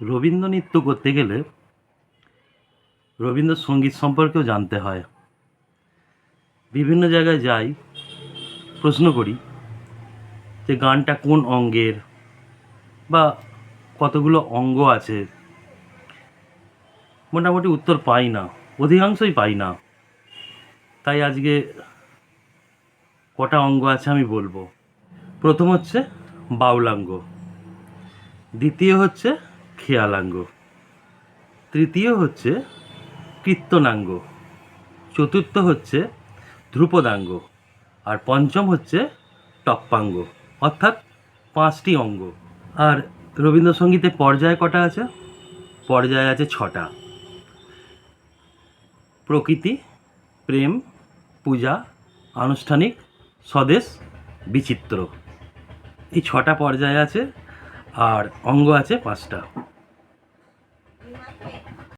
রবীন্দ্র নৃত্য করতে গেলে রবীন্দ্রসঙ্গীত সম্পর্কেও জানতে হয়। বিভিন্ন জায়গায় যাই, প্রশ্ন করি যে গানটা কোন অঙ্গের বা কতগুলো অঙ্গ আছে? মোটামুটি উত্তর পাই না, অধিকাংশই পাই না। তাই আজকে কটা অঙ্গ আছে আমি বলব। প্রথম হচ্ছে বাউলাঙ্গ, দ্বিতীয় হচ্ছে খেয়ালাঙ্গ। তৃতীয় হচ্ছে কীর্তনাঙ্গ। চতুর্থ হচ্ছে ধ্রুপদাঙ্গ। আর পঞ্চম হচ্ছে টপ্পাঙ্গ। অর্থাৎ পাঁচটি অঙ্গ। আর রবীন্দ্রসঙ্গীতে পর্যায় কটা আছে? পর্যায় আছে ছটা। প্রকৃতি, প্রেম, পূজা, আনুষ্ঠানিক, স্বদেশ, বিচিত্র। এই ছটা পর্যায় আছে, আর অঙ্গ আছে পাঁচটা। Wait.